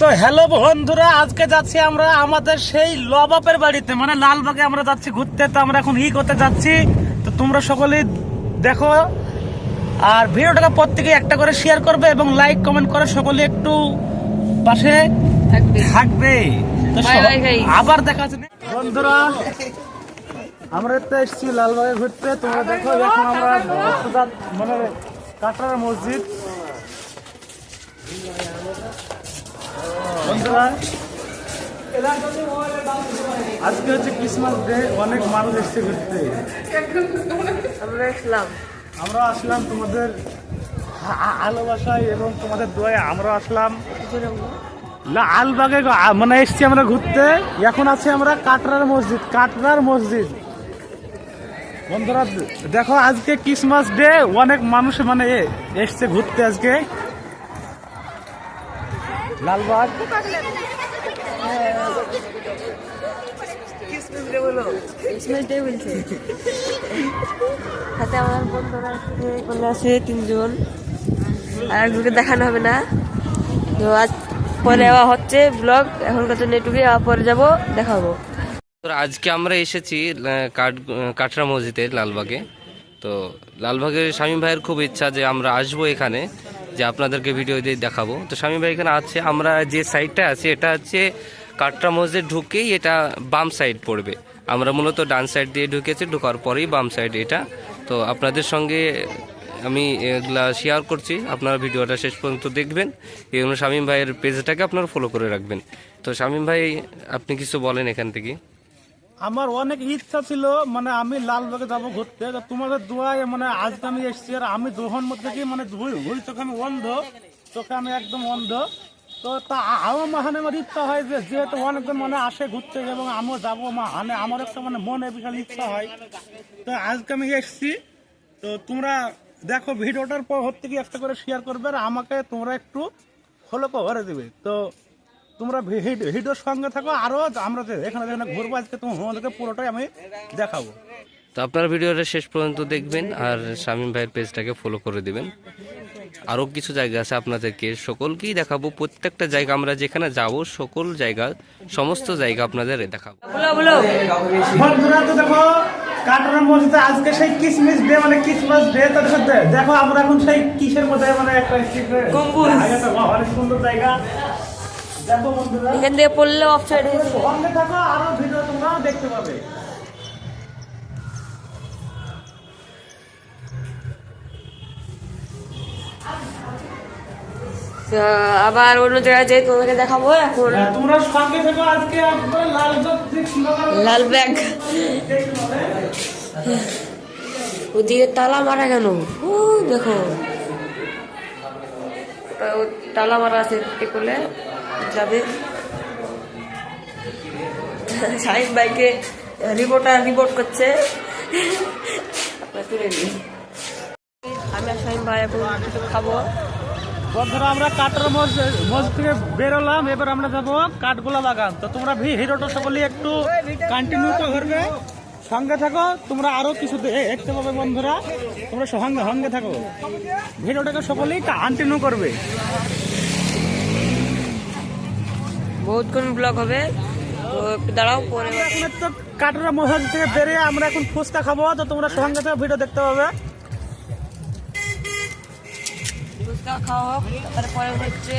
তো হ্যালো বন্ধুরা আজকে যাচ্ছি আমরা আমাদের সেই লবাপের বাড়িতে। মানে লালবাগে আমরা যাচ্ছি ঘুরতে তো আমরা এখন ই করতে যাচ্ছি। তো তোমরা সকলেই দেখো। আর ভিডিওটাকে প্রত্যেকে একটা করে শেয়ার করবে এবং লাইক কমেন্ট করে সকলে একটু পাশে থাকবে. আবার দেখা আছে বন্ধুরা আমরা তো এসেছি লালবাগে ঘুরতে। তোমরা দেখো এখন আমরা মানে কাটার মসজিদ। আজকে হচ্ছে ক্রিসমাস ডে অনেক মানুষ এসছে ঘুরতে। আমরা ইসলাম আমরা আসলাম তোমাদের ভালোবাসায় এবং তোমাদের দোয়ায়। আমরা আসলাম লালবাগে মানে এসছি আমরা ঘুরতে। এখন আছি আমরা কাটরার মসজিদ কাটরার মসজিদ। বন্ধুরা দেখো আজকে ক্রিসমাস ডে অনেক মানুষ মানে এ- এসছে ঘুরতে আজকে। লালবাগ সাথে আমার বন্ধুরা বলে আছে তিনজন। আর একজনকে দেখানো হবে না। তো আজ পরে আবার হচ্ছে ব্লগ এখনকার জন্য এটুকুই আবার পরে যাব দেখাবো তো আজকে আমরা এসেছি কাঠ কাটরা মসজিদে লালবাগে। তো লালবাগের স্বামী ভাইয়ের খুব ইচ্ছা যে আমরা আসব এখানে। যে আপনাদেরকে ভিডিও দিয়ে দেখাবো। তো স্বামী ভাই এখানে আছে, আমরা যে সাইডটা আছি, এটা হচ্ছে কাটরা মসজিদ ঢুকেই এটা বাম সাইড পড়বে। আমরা মূলত ডান সাইড দিয়ে ঢুকেছি, ঢোকার পরেই বাম সাইড এটা। তো আপনাদের সঙ্গে আমি এগুলা শেয়ার করছি, আপনারা ভিডিওটা শেষ পর্যন্ত দেখবেন। এই জন্য শামীম ভাইয়ের পেজটাকে আপনারা ফলো করে রাখবেন। তো শামীম ভাই, আপনি কিছু বলেন এখান থেকে। আমার অনেক ইচ্ছা ছিল মানে আমি লালবাগে যাব ঘুরতে। তোমাদের দোয়ায় মানে আজকে আমি এসেছি আর আমি দুহন মধ্যে কি মানে দুই চোখে আমি অন্ধ, চোখে আমি একদম অন্ধ। তো তা আমার মাহানে আমার ইচ্ছা হয় যে, যেহেতু অনেকজন মানে আসে ঘুরতে এবং আমিও যাব মানে আমার একটা মানে মনে বিশাল ইচ্ছা হয়। তো আজকে আমি এসেছি, তো তোমরা দেখো ভিডিওটার পর হচ্ছে কি, একটা করে শেয়ার করবে আর আমাকে তোমরা একটু ফলো করে দেবে। তো তোমরা ভিডিও ভিডিওর সঙ্গে থাকো আরও আমরা যে এখানে যেখানে ঘুরবো আজকে তোমাদেরকে পুরোটাই আমি দেখাবো। তো আপনার ভিডিওটা শেষ পর্যন্ত দেখবেন আর শামীম ভাইয়ের পেজটাকে ফলো করে দিবেন। আরও কিছু জায়গা আছে আপনাদেরকে সকলকেই দেখাবো প্রত্যেকটা জায়গা আমরা যেখানে যাব সকল জায়গা সমস্ত জায়গা আপনাদের দেখাবো। বন্ধুরা তো দেখো কাটার মসজিদে আজকে সেই কিসমিস ডে মানে ক্রিসমাস ডে তো দেখো দেখো আমরা এখন সেই কিসের মধ্যে মানে একটা সুন্দর জায়গা। দেখো বন্ধুরা এখান থেকে পড়লে অফ সাইড হয়েছে সঙ্গে থাকো আরও ভিডিও তোমরা দেখতে পাবে। আবার অন্য জায়গায় যাই তোমাকে দেখাবো এখন। হ্যাঁ, তোমরা সঙ্গে থাকো আজকে একবার লাল লাল ব্যাগ। ওদিকে তালা মারা কেন ও দেখো। ওটা মারা আছে করলে যাবে। সাইড বাইকে রিপোর্টার রিপোর্ট করছে। আমি আর সাইম ভাই এখন খাব। বন্ধুরা, আমরা কাটার মজ মসজিদ থেকে বেরোলাম এবার আমরা যাব কাঠগোলা বাগান। তো তোমরা ভি- ভিডিওটা সকলে একটু কন্টিনিউ করবে। সঙ্গে থাকো তোমরা আরও কিছু দেখতে পাবে বন্ধুরা। তোমরা সঙ্গে সঙ্গে থাকো। ভিডিওটাকে সকলেই কন্টিনিউ করবে। বহুত বহুতক্ষণ ব্লগ হবে। দাঁড়াও পরে এখন তো কাটার মসজিদ থেকে বেরিয়ে আমরা এখন ফুচকা খাব তো তোমরা সঙ্গে থেকে ভিডিও দেখতে পাবে। ফুচকা খাওয়া হোক তারপরে হচ্ছে